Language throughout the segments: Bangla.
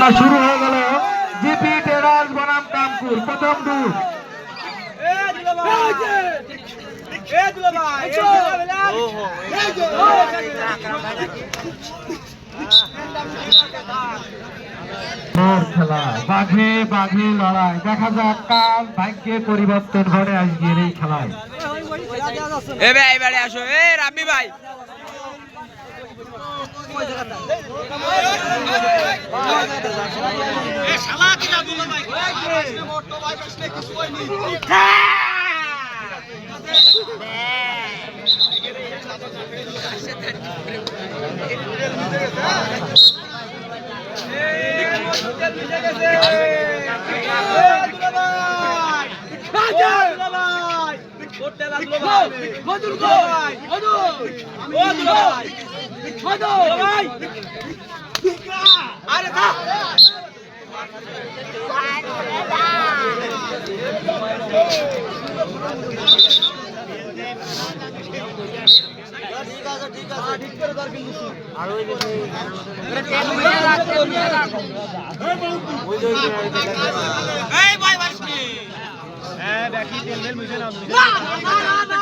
খেলা শুরু হয়ে গেল। জিপি টেরাস বনাম, কামপুর, প্রথম লড়াই। দেখা যাক ভাগ্যে পরিবর্তন ঘটে আজকের এই খেলায়। এ ভাই, এবারে আসো। এ রাব্বি ভাই। মজুর ভাই মজুর ভাই মজুর ভাই হ্যাঁ দেখি তেল তেল বুঝে না না না না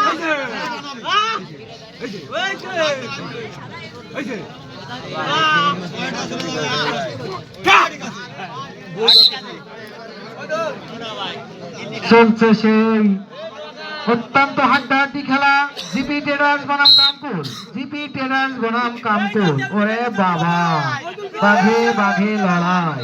চলছে সেই অত্যন্ত হাড্ডাহাড্ডি খেলা জিপি টেরাস বনাম কামপুর। জিপি টেরাস বনাম কামপুর। ওরে বাবা, বাঘে বাঘে লড়াই।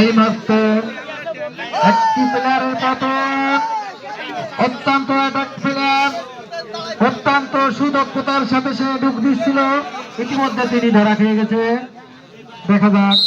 এই মাত্র একটি প্লেয়ারের পতন অত্যন্ত অ্যাটাক অত্যন্ত সুদক্ষতার সাথে সে ডুব দিচ্ছিল। ইতিমধ্যে তিনি ধরা খেয়ে গেছে। দেখা যাক।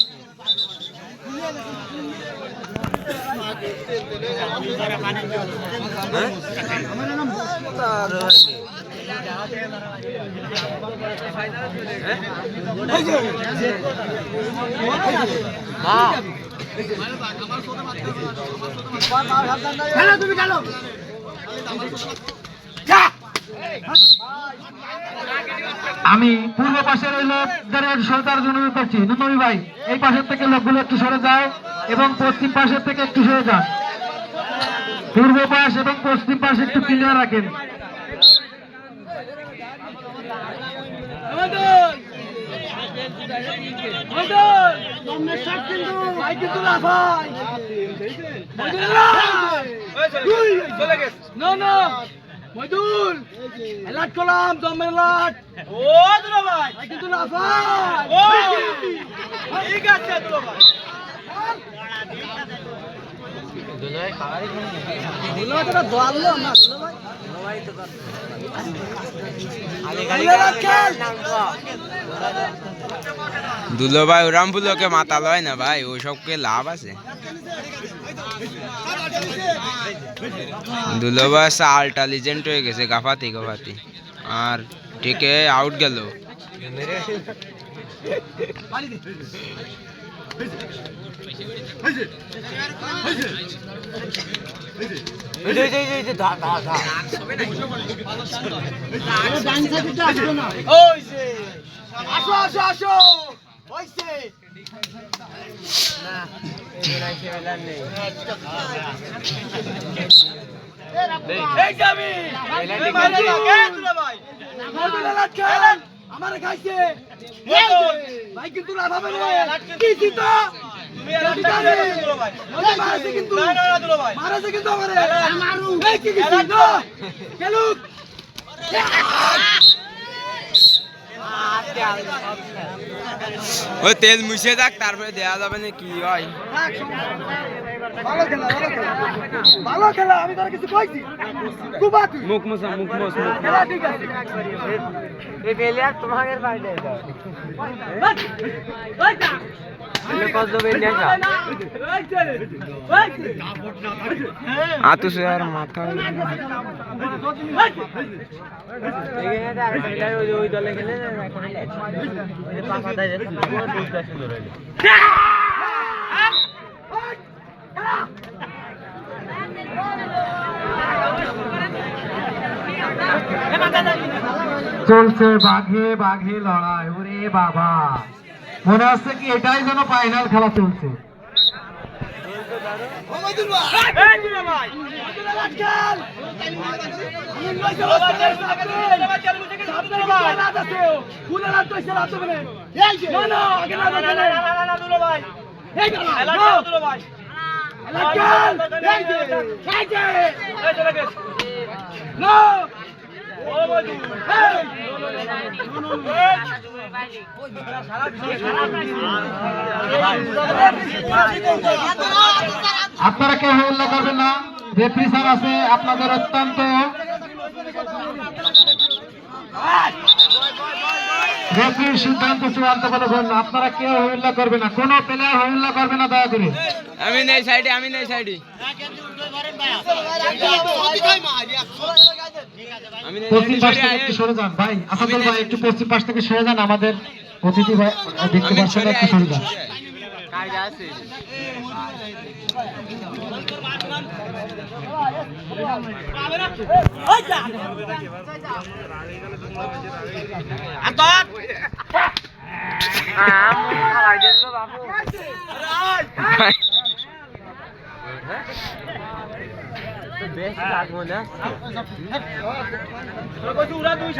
আমি পূর্ব পাশের ওই লোকদের সরকার অনুরোধ করছি নন্দী ভাই, এই পাশের থেকে লোকগুলো একটু সরে যায় এবং পশ্চিম পাশের থেকে একটু সরে যান। পূর্ব পাশ এবং পশ্চিম পাশ একটু ক্লিয়ার রাখেন। এলাট করলাম দমের লাট ও দুলা ভাই কিন্তু লাফাই ও ঠিক আছে দুলা ভাই দুলা তোরা দোয়ালো না দুলা ভাই দুলো ভাই ওরাম ফুলকে মাথা লয় না ভাই ও সবকে লাভ আছে। দুলো ভাই সালটা লিজেন্ড হয়ে গেছে গাফাতি গাফাতি। আর টিকে আউট গেল। আসো আসো আসো। হইছে এই যাবি এই মারে লাগে তুলা ভাই? মজুল এলাট খাইছে। ভাই কিন্তু কি জিত ভাই। মারছে কিন্তু আমারে মারু এই কি খেলুক ও তেল মুছে যাক তারপরে দেওয়া যাবে না কি হয়। ভালো খেলা ভালো খেলা ভালো খেলা আমি তোর কিছু কইছি। কুবা তুই। মুখ মুসা মুখ খেলা ঠিক আছে। এই ফেলিয়ার তোমাদের বাইরে দাও এলে কত দেবে নেশা আতু সে আর মাথা চলছে বাঘে বাঘে লড়াই ওরে বাবা। মনে হচ্ছে কি এটাই যেন ফাইনাল খেলা চলছে। ওমাইদুল আপনারা কেউ হল্লা করবেন না। রেফারি স্যার আছে, আপনাদের অত্যন্ত রেফারির সিদ্ধান্ত চূড়ান্ত গণ্য আপনারা কেউ হল্লা করবে না। কোনো প্লেয়ার হল্লা করবে না, দয়া করে। আমি নেই সাইডে, আমি নেই সাইডে। পশ্চিম পাশ থেকে একটু সরে যান। ভাই আসাদুল ভাই একটু পশ্চিম পাশ থেকে সরে যান। আমাদের অতিথি ভাই দেখতে পাচ্ছেন একটু সরে যান। কাজ আছে আম খাওয়াই দেন তো বাবু তো বেশ লাগবো না? তুই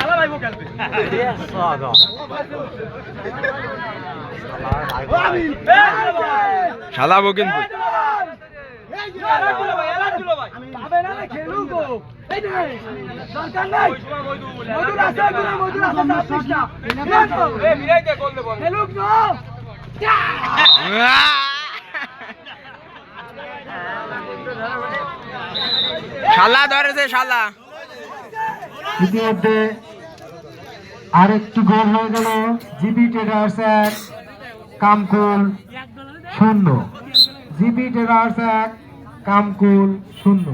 শালা ধরেছে, শালা। ইতিমধ্যে আরেকটি গোল হয়ে গেল জিবি ট্রেডার্স এক কামকুল শূন্য। জিবি ট্রেডার্স এক কামকুল শূন্য।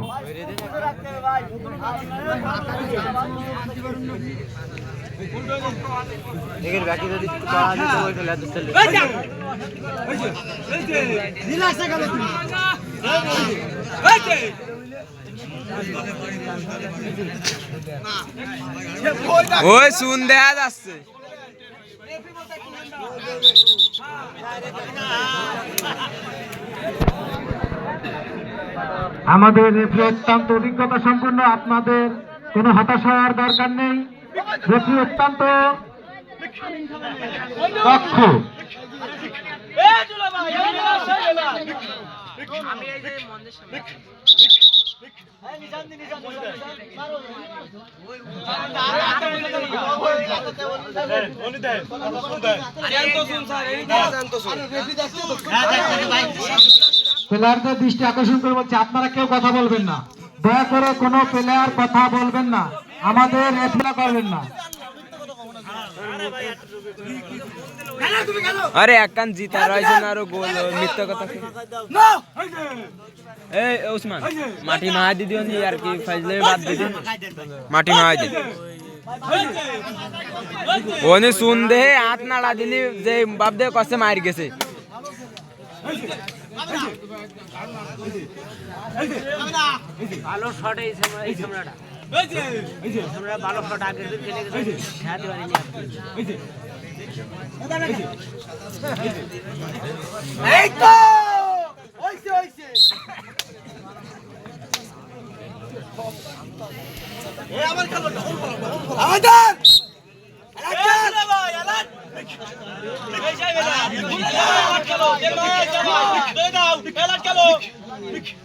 যেত ওই তো লেদু চলে ওই শুন দেখা যাচ্ছে। আমাদের রেফারি অত্যন্ত অভিজ্ঞতা সম্পন্ন আপনাদের কোনো হতাশ হওয়ার দরকার নেই। রেফারি অত্যন্ত দক্ষ। প্লেয়ারদের দৃষ্টি আকর্ষণ করে বলছে আপনারা কেউ কথা বলবেন না। দয়া করে কোনো প্লেয়ার কথা বলবেন না। আমাদের রেফারি করবেন না। আরে একখান জিতা রয়েছে না আরও গোল মিথ্যা কথা এই ওসমান মাটি মাহাই দিদি নি আর কি ফাইজলে বাদ দিদি মাটি মাহাই দিদি ওনে শুন দে হাত নাড়া দিলি যে বাপ দে কষ্টে মার গেছে। ভালো শট এই সময় সময়টা ভালো শট আগে দিন খেলে গেছে খেলাতে পারিনি এই তো হইছে হইছে আমার খেলো আমাদের খেলো খেলো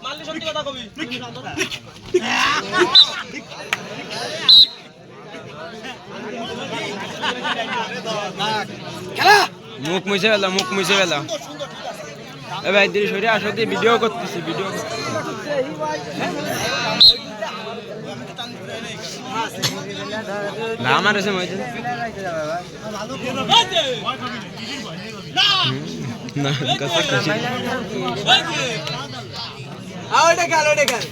মানলি সত্যি কথা কবি। মুখ মুছে ফেলা মুখ মুছে ফেলা। এ ভাই দিদি সরে আসো দিয়ে ভিডিও করতেছি ভিডিও না আমার এসে মজা না। কথা খুশি ওইটা খেল ওইটা খেল।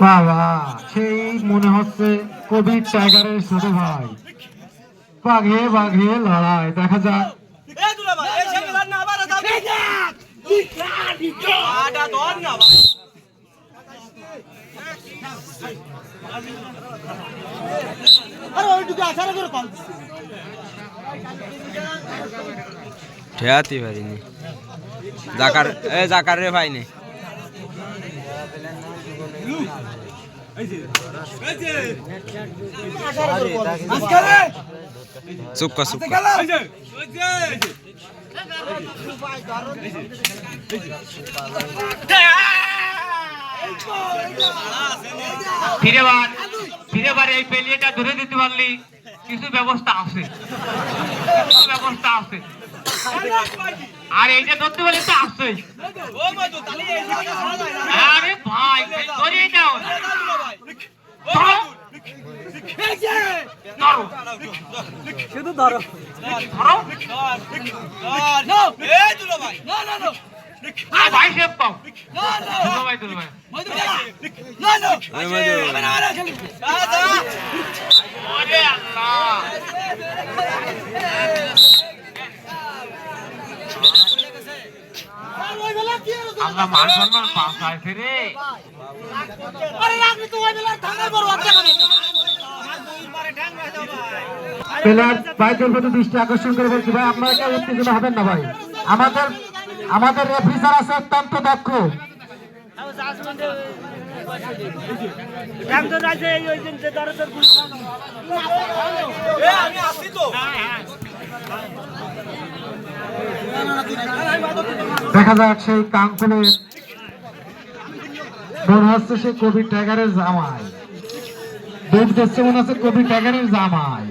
বাবা সেই মনে হচ্ছে কবির টাইগারের ছোট ভাই। বাঘে বাঘে লড়াই দেখা যাক। আটা ধর না ভাই আরে ওইটুকু আশা করে কল ঠেয়াতি পারিনি জাকার এ জাকার রে ভাই নে আজকালে চুপকা চুপকা। খেলা ফিরে বার ফিরে বার এই পেলিয়েটা ধরে দিতে পারলি কিছু ব্যবস্থা আছে। কিছু ব্যবস্থা আছে। আর এইটা ধরতে পারলে তো আছে। আরে ভাই ধরিয়ে দাও। ধরো। এই ধরো। ধরো ধরো। ধর। নো এই দুলা ভাই। না না প্রতি দৃষ্টি আকর্ষণ করে বলছি ভাই আপনারা কেউ উত্তেজনা হবেন না ভাই? আমাদের আমাদের রেফারি স্যার আছে অত্যন্ত দক্ষ দেখা যাক সেই কাঙ্কুলে মনে হচ্ছে সে কবি টাইগারের জামাই দুধ দিচ্ছে মনে হচ্ছে কবি টাইগারের জামাই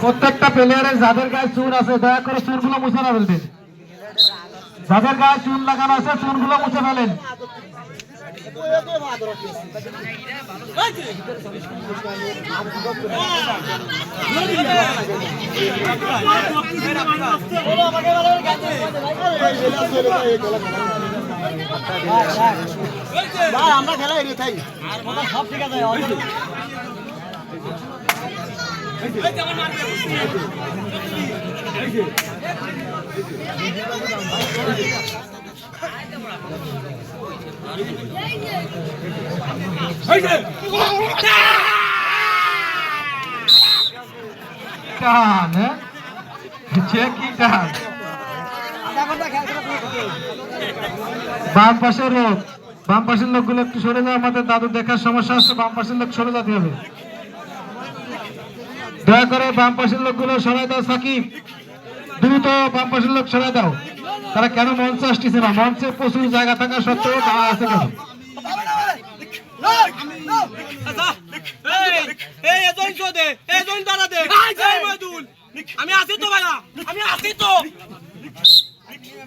প্রত্যেকটা প্লেয়ারের যাদের গায়ে চুন আছে, দয়া করে চুনগুলো মুছে না ফেলবেন যাদের গায়ে চুন লাগানো আছে, চুনগুলো মুছে ফেলেন। আমরা খেলা এড়িয়ে থাই সব ঠিক আছে টান হ্যাঁ? টান বাম পাশের লোক, বাম পাশের লোকগুলো একটু সরে যাও, আমাদের দাদু দেখার সমস্যা আছে, বাম পাশের লোক সরে যেতে হবে দয়া করে বাম পাশের লোকগুলো সরাই দাও, সাকিব। দ্রুত বাম পাশের লোক সরাই দাও। তারা কেন মঞ্চে আসতেছে না? মঞ্চে প্রচুর জায়গা থাকা সত্ত্বেও দাঁড়া আছে কেন? আমি আছি তো, ভাইয়া। আমি আছি তো।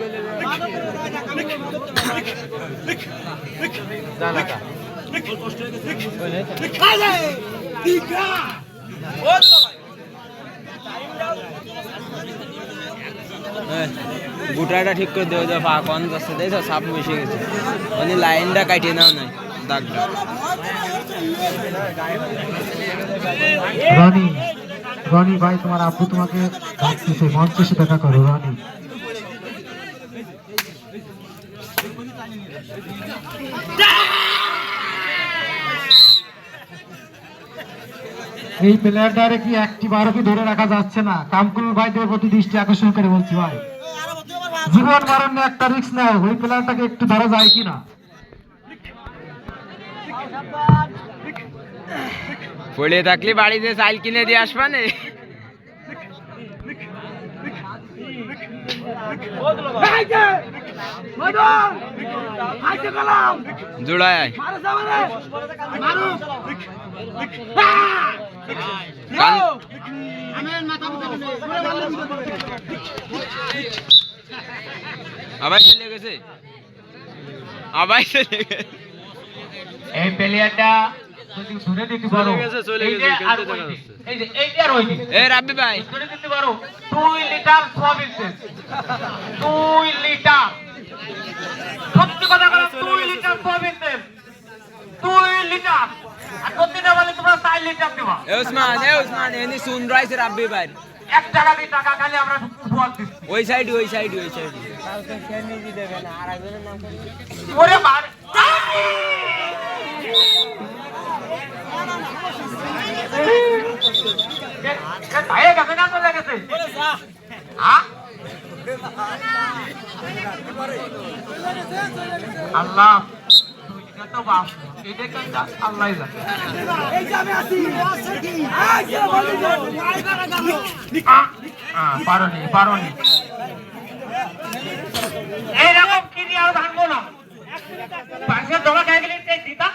বলো জানাকা টিকা ও দুলা ভাই গুটাটা ঠিক করে দেওয়া যায় পা কন যাচ্ছে দেখছ সাপ মিশে গেছে। মানে লাইনটা কাটিয়ে নাও নাই, দাগটা। রনি রনি ভাই, তোমার আব্বু তোমাকে ডাকতেছে, মঞ্চে এসে দেখা করো, রনি। এই প্লেয়ারটারে কি একটি বারো কি ধরে রাখা যাচ্ছে না? কামকুল ভাইদের প্রতি দৃষ্টি আকর্ষণ করে বলছি ভাই। জীবন মারণ নিয়ে একটা রিস্ক নাও ওই প্লেয়ারটাকে একটু ধরা যায় কিনা? পড়ে থাকলে বাড়িতে চাইল কিনে দিয়ে আসবা নে। জোড়ায়। আবার চলে গেছে। আবার চলে গেছে। এই প্লেয়ারটা যদি ধরে দিতে পারো চলে গেছে, চলে এই যে গেছে। এই যে এইটা আর ওই এ রাব্বি ভাই। ধরে দিতে পারো দুই লিটার সোয়াবিন তেল। দুই লিটার। সত্যি কথা বলো দুই লিটার সোয়াবিন তেল। দুই লিটার। আর না বলে তোমরা চার লিটার দেবা। এ উসমান এ উসমান এনি শুন রাইছে রাব্বি ভাই। এক টাকা দিয়ে টাকা খালি আমরা উপহার দিচ্ছি ওই সাইড ওই সাইড ওই সাইড। ওরে মার তাই গেছে না চলে গেছে? হ্যাঁ? আল্লাহ! যত আল্লাহ জানে। পারোনি পারোনি। এইরকম কিনি আর ভাঙবো না। দিতাম?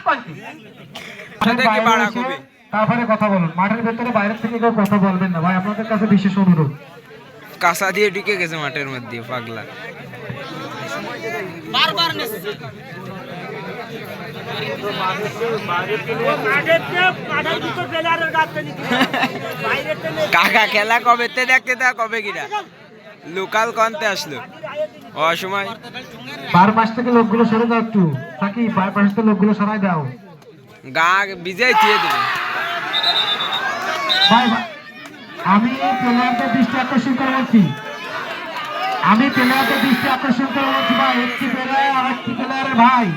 তারপরে কথা বলুন। মাঠের ভেতরে বাইরের থেকে কেউ কথা বলবেন না। ভাই আপনাদের কাছে বিশেষ অনুরোধ। কাঁচা দিয়ে ঢুকে গেছে মাঠের মধ্যে পাগলা। কাকা খেলা কবে? তে দেখতে তা কবে কিনা? লোকাল কনতে আসলো? অসময় বার পাশ থেকে লোকগুলো সরে দাও একটু। থাকি বার পাশ থেকে লোকগুলো সরাই দাও। গা বিজয় দিয়ে দেবে। আমি প্লেয়ারদের দৃষ্টি আকর্ষণ করে বলছি। আমি প্লেয়ারদের দৃষ্টি আকর্ষণ করে বলছি ভাই একটি প্লেয়ার আর একটি প্লেয়ারের ভাই।